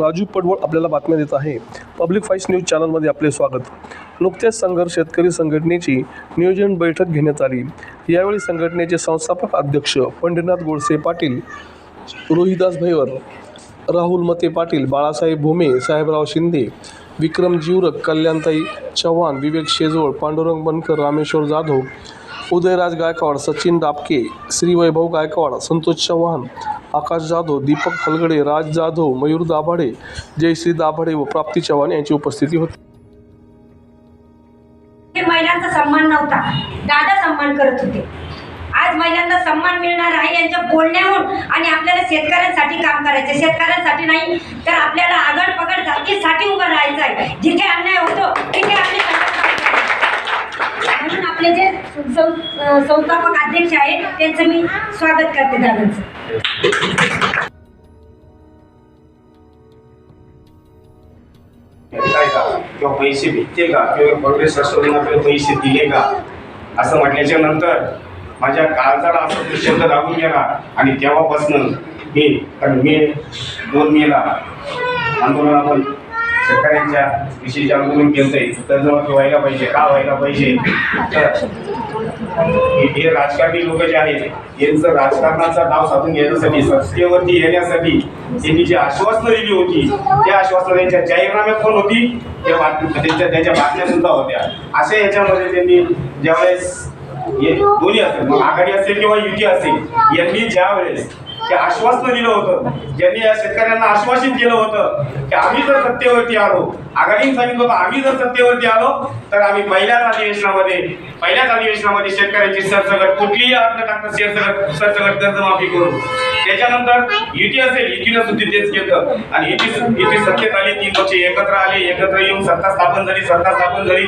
राजू पडवळ आपल्याला बातम्या देत आहे. पब्लिक फाईस न्यूज चॅनलमध्ये आपले स्वागत. नुकत्याच संघर्ष शेतकरी संघटनेची नियोजन बैठक घेण्यात आली. यावेळी संघटनेचे संस्थापक अध्यक्ष पंढरीनाथ गोडसे पाटील रोहिदास भैवर राहुल मते पाटील बाळासाहेब भोमे साहेबराव शिंदे विक्रम जीवरक कल्याणताई चव्हाण विवेक शेजवळ पांडुरंग बनकर रामेश्वर जाधव उदयराज गायकवाड सचिन डाबके श्री वैभव गायकवाड संतोष चव्हाण आकाश जाधव दीपक हलगडे राज जाधव मयूर दाभाडे जयश्री दाभाडे व प्राप्ती चव्हाण यांची उपस्थिती होती. हे महिलांचा सन्मान नव्हता. दादा सन्मान करत होते. आज महिलांना सन्मान मिळणार आहे यांच्या बोलण्याहून आणि आपल्याला शेतकऱ्यांसाठी काम करायचं शेतकऱ्यांसाठी नाही तर आपल्याला आगड पगड जातीसाठी उभं राहायचं आहे जिथे अन्याय होतो तिथे आपले म्हणून आपले जे संस्थापक अध्यक्ष आहेत त्यांचं मी स्वागत करते दादांचं. किंवा पैसे भेटतील का किंवा काँग्रेस राष्ट्रवादीने आपल्याला पैसे दिले का असं म्हटल्याच्या नंतर माझ्या काळजाला असं तो शब्द लागून गेला आणि तेव्हापासून मी कारण मी दोन मेला आंदोलन शेतकऱ्यांच्या विषयी जे आंदोलन केलंय कर्जमाफी व्हायला पाहिजे का व्हायला पाहिजे? तर हे राजकारणी लोक जे आहेत यांचं राजकारणाचा नाव साधून घेण्यासाठी सत्तेवरती येण्यासाठी त्यांनी जी आश्वासनं दिली होती त्या आश्वासनं त्यांच्या जाहीरनाम्यात पण होती त्या बातम्या त्यांच्या त्याच्या बातम्या सुद्धा होत्या. अशा याच्यामध्ये त्यांनी ज्यावेळेस हे दोन्ही असेल मग आघाडी असेल किंवा युती असेल यांनी ज्यावेळेस वेळेस ते आश्वासन दिलं होतं. ज्यांनी या शेतकऱ्यांना आश्वासित केलं होतं की आम्ही जर सत्तेवरती आलो. आघाडीने सांगितलं होतं आम्ही जर सत्तेवरती आलो तर आम्ही पहिल्याच अधिवेशनामध्ये पहिल्याच अधिवेशनामध्ये शेतकऱ्यांची सरसगट कुठलीही अर्थ टाकता सरसगट सरसगट कर्जमाफी करू. त्याच्यानंतर युती असेल युतीनं सुद्धा तेच केलं. आणि युती युती सत्तेत आली तीन पक्ष एकत्र आले एकत्र येऊन सत्ता स्थापन झाली सत्ता स्थापन झाली.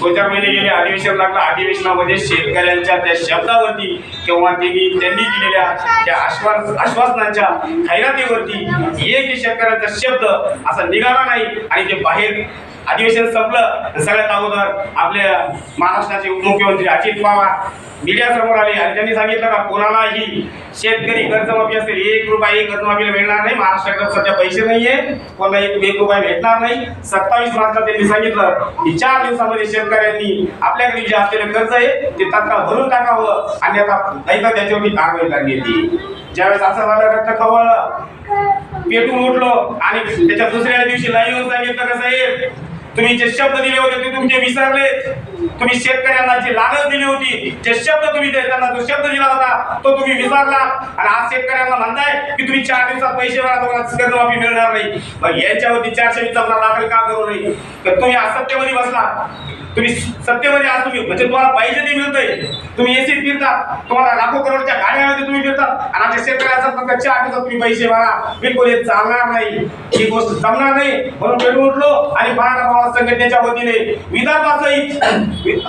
दोन चार महिने गेले अधिवेशन लागलं. अधिवेशनामध्ये शेतकऱ्यांच्या त्या शब्दावरती किंवा त्यांनी त्यांनी दिलेल्या त्या आश्वास आश्वासनांच्या खैरातीवरती एक शेतकऱ्यांचा शब्द असा निघाला नाही. आणि ते आहेत अधिवेशन संपलं सगळ्यात अगोदर आपल्या महाराष्ट्राचे उपमुख्यमंत्री अजित पवार मीडिया समोर आले आणि त्यांनी सांगितलं का कोणालाही शेतकरी कर्जमाफी असेल एक रुपया एक कर्जमाफीला मिळणार नाही. महाराष्ट्राकडे सध्या पैसे नाहीये. कोणाला एक एक रुपया भेटणार नाही. सत्तावीस मार्चला त्यांनी सांगितलं की चार दिवसामध्ये शेतकऱ्यांनी आपल्याकडे जे असलेलं कर्ज आहे ते तात्काळ भरून टाकावं. आणि आता नाही तर त्याच्यावरती कारवाई करण्यात येईल. ज्यावेळेस असं झालं रक्त खवळलं. पेटून उठलो आणि त्याच्या दुसऱ्या दिवशी लाईव्ह सांगितलं का साहेब? तुम्ही जे शब्द दिले होते ते तुमचे विसरले. तुम्ही शेतकऱ्यांना जी लालच दिली होती जे शब्द तुम्ही त्यांना जो शब्द दिला होता तो तुम्ही विसरला. आणि आज शेतकऱ्यांना म्हणताय की तुम्ही चार दिवसात पैसे भरा तुम्हाला कर्जमाफी मिळणार नाही. याच्यावरती चारशे वीस दाखल का करू नये? तर तुम्ही असत्यमध्ये बसला. तुम्ही सत्तेमध्ये आज तुम्ही म्हणजे तुम्हाला पाहिजे ते मिळतंय. तुम्ही एसीत फिरता. तुम्हाला लाखो करोडच्या गाड्यामध्ये तुम्ही फिरता. आणि आमच्या शेतकऱ्याचा फक्त चार दिवसात तुम्ही पैसे भरा. बिलकुल हे चालणार नाही. ही गोष्ट जमणार नाही. म्हणून पेटून उठलो आणि बाळा मावळा संघटनेच्या वतीने विदर्भासहित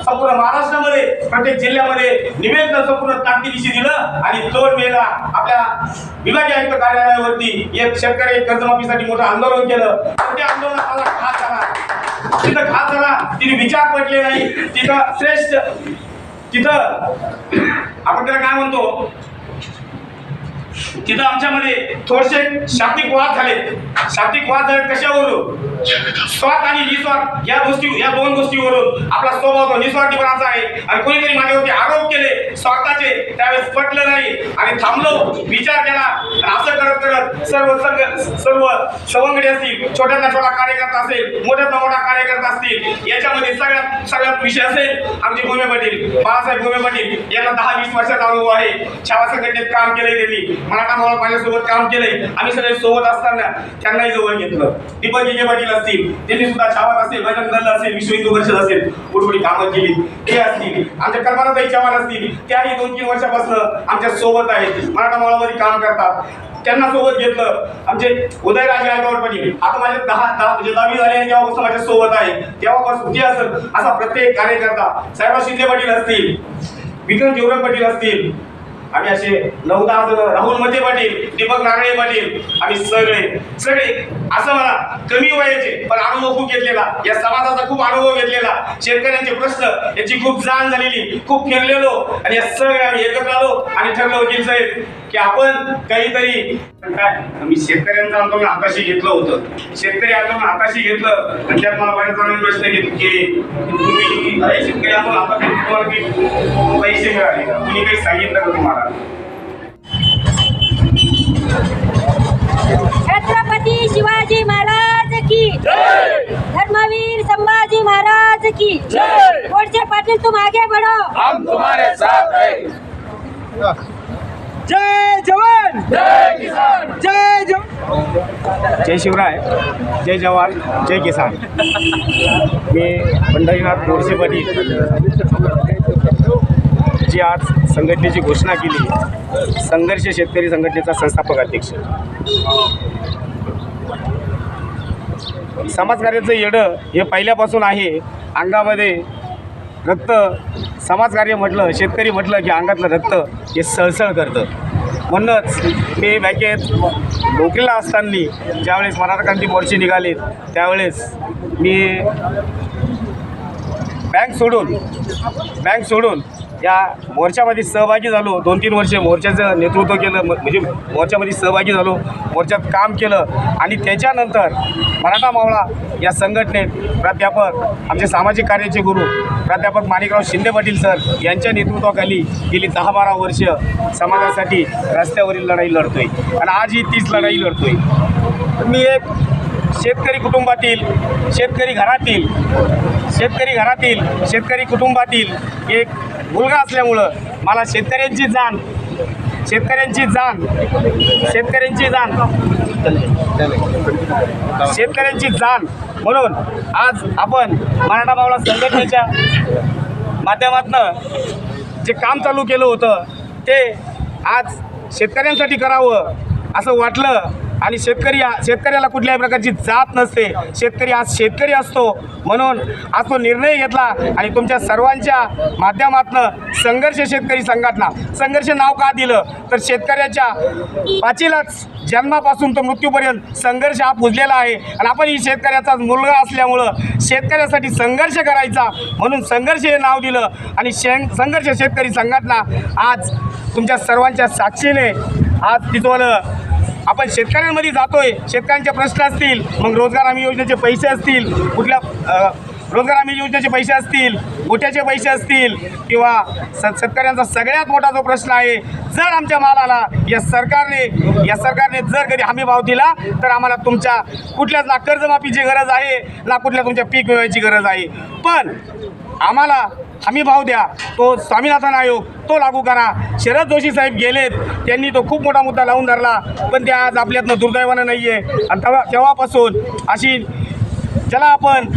संपूर्ण महाराष्ट्रामध्ये प्रत्येक जिल्ह्यामध्ये निवेदन संपूर्ण ताकदीनिशी दिलं आणि दोन मेला आपल्या विभागीय आयुक्त कार्यालयावरती एक शेतकरी कर्जमाफीसाठी मोठं आंदोलन केलं. त्या आंदोलनाला घात झाला. तिथं घात झाला तिने विचार पटले नाही. तिथं श्रेष्ठ तिथं आपण त्याला काय म्हणतो? तिथं आमच्यामध्ये थोडेसे शाब्दिक वाद झाले. शाब्दिक वाद झाले कशावरून? स्वाद आणि निस्वार्थ या गोष्टी या दोन गोष्टीवरून आपला स्वभाव निस्वार्थीपणाचा आहे. आणि कोणीतरी माझ्यावरती आरोप केले स्वार्थाचे त्यावेळेस पटलं नाही. आणि थांबलो विचार केला आणि असं करत करत सर्व संघ सर्व सवंगडी असतील छोट्यातला छोटा कार्यकर्ता असेल मोठ्यातला मोठा कार्यकर्ता असतील याच्यामध्ये सगळ्यात सगळ्यात विषय असेल आमचे भूमे पाटील. बाळासाहेब भूमे पाटील यांना दहा वीस वर्षाचा अनुभव आहे. छावा संघटनेत काम केलंय त्यांनी. मराठा मावळ माझ्यासोबत काम केलंय. आम्ही सगळे सोबत असताना त्यांनाही जवळ घेतलं. दीपक विजय पाटील असतील त्यांनी सुद्धा छावात असेल बजरंग दल असेल विश्व हिंदू परिषद असेल मोठमोठी कामं केली. ते असतील आमच्या कल्पनाताई चव्हाण असतील त्याही दोन तीन वर्षापासून आमच्यासोबत आहेत. मराठा मावळामध्ये काम करतात. त्यांना सोबत घेतलं. आमचे उदयराजे गायकवाड पाटील आता माझे दहा दहा म्हणजे दहावी झाले आणि तेव्हापासून माझ्या सोबत आहे. तेव्हापासून जे असेल असा प्रत्येक कार्यकर्ता. साहेबा शिंदे पाटील असतील विक्रम जीवरक पाटील असतील आम्ही असे नऊ दहा जण राहुल मते पाटील दीपक नारळे पाटील आम्ही सगळे सगळे असं मला कमी वयाचे पण अनुभव खूप घेतलेला. या समाजाचा खूप अनुभव घेतलेला. शेतकऱ्यांचे प्रश्न याची खूप जाण झालेली खूप फिरलेलो आणि या सगळे आम्ही एकत्र आलो आणि ठरलो वकील साहेब की आपण काहीतरी काय? मी शेतकऱ्यांचं आंदोलन हाताशी घेतलं होतं. शेतकरी आंदोलन हाताशी घेतलं आणि त्यात मला बऱ्याच जणांनी प्रश्न घेतले की तुम्ही अरे शेतकरी आंदोलन घेतलं तुम्हाला की पैसे मिळाले का? कुणी काही सांगितलं का तुम्हाला? छत्रपती शिवाजी महाराज की. धर्मवीर संभाजी महाराज की. गोडसे पाटील तुम आगे बढ़ो. हम तुम्हारे साथ हैं. जय जवान! जय किसान जय जवान! जय शिवराय जय जवान जय किसान. मी पंढरीनाथ गोडसे पाटील जी आज संघटनेची घोषणा केली संघर्ष शेतकरी संघटनेचा संस्थापक अध्यक्ष. समाजकार्याचं येडं हे पहिल्यापासून आहे. अंगामध्ये रक्त समाजकार्य म्हटलं शेतकरी म्हटलं की अंगातलं रक्त हे सळसळ करतं. म्हणूनच मी बँकेत नोकरीला असताना ज्यावेळेस मराठा क्रांती मोर्चे निघाले त्यावेळेस मी बँक सोडून बँक सोडून या मोर्चामध्ये सहभागी झालो. दोन तीन वर्षे मोर्चाचं नेतृत्व केलं. म्हणजे मोर्चामध्ये सहभागी झालो. मोर्चात काम केलं. आणि त्याच्यानंतर मराठा मावळा या संघटनेत प्राध्यापक आमचे सामाजिक कार्याचे गुरु प्राध्यापक माणिकराव शिंदे पाटील सर यांच्या नेतृत्वाखाली गेली दहा बारा वर्ष समाजासाठी रस्त्यावरील लढाई लढतोय. आणि आज ही तीच लढाई लढतोय. मी एक शेतकरी कुटुंबातील शेतकरी घरातील शेतकरी घरातील शेतकरी कुटुंबातील एक मुलगा असल्यामुळं मला शेतकऱ्यांची जाण शेतकऱ्यांची जाण शेतकऱ्यांची जाण. शेतकऱ्यांची जाण म्हणून आज आपण मराठा मावळा संघटनेच्या माध्यमातनं जे काम चालू केलं होतं ते आज शेतकऱ्यांसाठी करावं असं वाटलं. आणि शेतकरी शेतकऱ्याला कुठल्याही प्रकारची जात नसते. शेतकरी आज शेतकरी असतो म्हणून आज तो निर्णय घेतला आणि तुमच्या सर्वांच्या माध्यमातनं संघर्ष शेतकरी संघटना संघर्ष नाव का दिलं? तर शेतकऱ्याच्या पाचीलाच जन्मापासून तर मृत्यूपर्यंत संघर्ष हा पुजलेला आहे. आणि आपण ही शेतकऱ्याचाच मुलगा असल्यामुळं शेतकऱ्यासाठी संघर्ष करायचा म्हणून संघर्ष हे नाव दिलं. आणि शेंग संघर्ष शेतकरी संघटना आज तुमच्या सर्वांच्या साक्षीने आज तिथवलं आपण शेतकऱ्यांमध्ये जातोय शेतकऱ्यांचे प्रश्न असतील मग रोजगार हमी योजनेचे पैसे असतील कुठल्या रोजगार हमी योजनेचे पैसे असतील गोट्याचे पैसे असतील किंवा स शेतकऱ्यांचा सगळ्यात मोठा जो प्रश्न आहे जर आमच्या मालाला या सरकारने या सरकारने जर कधी हमी भाव दिला तर आम्हाला तुमच्या कुठल्याच ना कर्जमाफीची गरज आहे ना कुठल्या तुमच्या पीक विम्याची गरज आहे. पण आम्हाला हमी भाव द्या. तो स्वामीनाथन आयोग तो लागू करा. शरद जोशी साहेब गेलेत. त्यांनी तो खूप मोठा मुद्दा लावून धरला. पण ते आज आपल्यातनं दुर्दैवानं नाही आहे आणि तेव्हा तेव्हापासून अशी ज्याला आपण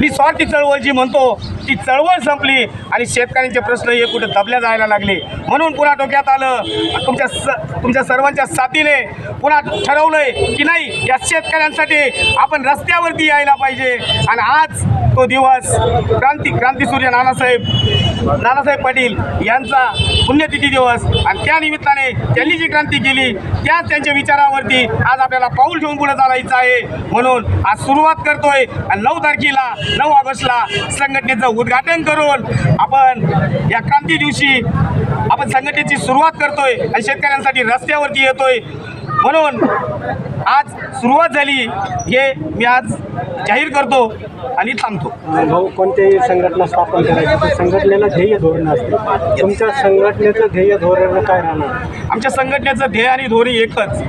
निस्वार्थी चळवळ जी म्हणतो ती चळवळ संपली आणि शेतकऱ्यांचे प्रश्न हे कुठे दबल्या जायला लागले. म्हणून पुन्हा डोक्यात आलं तुमच्या स तुमच्या सर्वांच्या साथीने पुन्हा ठरवलंय की नाही या शेतकऱ्यांसाठी आपण रस्त्यावरती यायला पाहिजे. आणि आज तो दिवस क्रांती क्रांतीसूर्य नानासाहेब नानासाहेब पाटील यांचा पुण्यतिथी दिवस. आणि त्या निमित्ताने त्यांनी जी क्रांती केली त्याच त्यांच्या विचारावरती आज आपल्याला पाऊल ठेवून पुढे चालायचं आहे. म्हणून आज सुरुवात करतोय. आणि नऊ तारखेला नऊ ऑगस्टला संघटनेचं उद्घाटन करून आपण या क्रांती दिवशी आपण संघटनेची सुरुवात करतोय. आणि शेतकऱ्यांसाठी रस्त्यावरती येतोय. म्हणून आज सुरुवात झाली. हे मी आज जाहीर करतो आणि थांबतो. भाऊ कोणत्याही संघटना स्थापन करायची संघटनेला ध्येय धोरण असते. तुमच्या संघटनेचं ध्येय धोरण काय राहणार? आमच्या संघटनेचं ध्येय आणि धोरण एकच.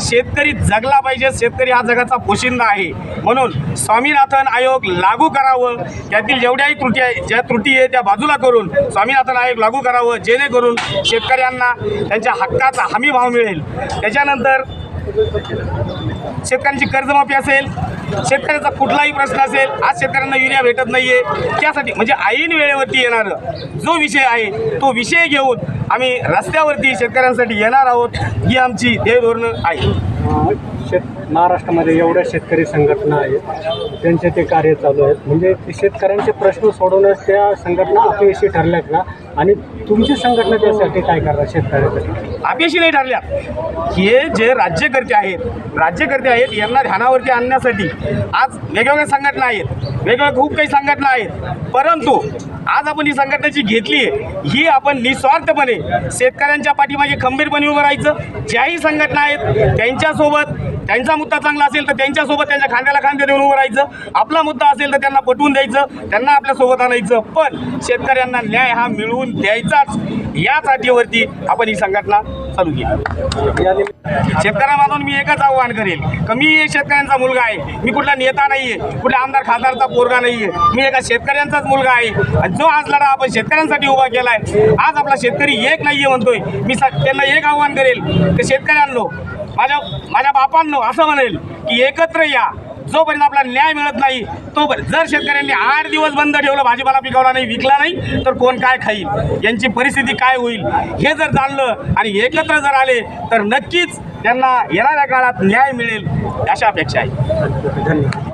शेतकरी जगला पाहिजे शेतकरी हा जगाचा पोशिंदा आहे. म्हणून स्वामीनाथन आयोग लागू करावं. त्यातील जेवढ्याही त्रुटी आहे ज्या त्रुटी आहे त्या बाजूला करून स्वामीनाथन आयोग लागू करावं. जेणेकरून शेतकऱ्यांना त्यांच्या हक्काचा हमी भाव मिळेल. त्याच्यानंतर शेतकऱ्यांची कर्जमाफी असेल शेतकऱ्याचा कुठलाही प्रश्न असेल आज शेतकऱ्यांना युरिया भेटत नाही आहे त्यासाठी म्हणजे ऐन वेळेवरती येणारं जो विषय आहे तो विषय घेऊन आम्ही रस्त्यावरती शेतकऱ्यांसाठी येणार आहोत ही आमची ध्येयधोरणं आहे. शेत महाराष्ट्रामध्ये एवढ्या शेतकरी संघटना आहेत त्यांचे ते कार्य चालू आहेत. म्हणजे ते शेतकऱ्यांचे प्रश्न सोडवण्यास त्या संघटना अपयशी ठरल्यात का आणि तुमची संघटना त्यासाठी काय करणार शेतकऱ्यासाठी अपयशी नाही ठरल्या. हे जे राज्यकर्ते आहेत राज्यकर्ते आहेत यांना ध्यानावरती आणण्यासाठी आज वेगवेगळ्या संघटना आहेत वेगवेगळ्या खूप काही संघटना आहेत. परंतु आज आपण ही संघटनेची घेतली आहे ही आपण निस्वार्थपणे शेतकऱ्यांच्या पाठीमागे खंबीरपणे उभं राहायचं. ज्याही संघटना आहेत त्यांच्यासोबत त्यांचा मुद्दा चांगला असेल तर त्यांच्यासोबत त्यांच्या खांद्याला खांदे देऊन उभं राहायचं. आपला मुद्दा असेल तर त्यांना पटवून द्यायचं त्यांना आपल्यासोबत आणायचं. पण शेतकऱ्यांना न्याय हा मिळवून द्यायचाच. याच अटीवरती आपण ही संघटना चालू केली. शेतकऱ्यांमधून शेतकऱ्या मी एकच आव्हान करेल. कमी शेतकऱ्यांचा मुलगा आहे. मी कुठला नेता नाहीये. कुठल्या आमदार खासदारचा पोरगा नाहीये. मी एका शेतकऱ्यांचाच मुलगा आहे. आणि जो आज लढा आपण शेतकऱ्यांसाठी उभा केलाय आज आपला शेतकरी एक नाहीये म्हणतोय. मी त्यांना एक आव्हान करेल. तर शेतकऱ्यांनो माझ्या माझ्या बापांनो असं म्हणेल की एकत्र या. जोपर्यंत आपला न्याय मिळत नाही तोपर्यंत जर शेतकऱ्यांनी आठ दिवस बंद ठेवलं भाजीपाला पिकवला नाही विकला नाही तर कोण काय खाईल? यांची परिस्थिती काय होईल? हे जर जाणलं आणि एकत्र जर आले तर नक्कीच त्यांना येणाऱ्या काळात न्याय मिळेल अशा अपेक्षा आहे. धन्यवाद.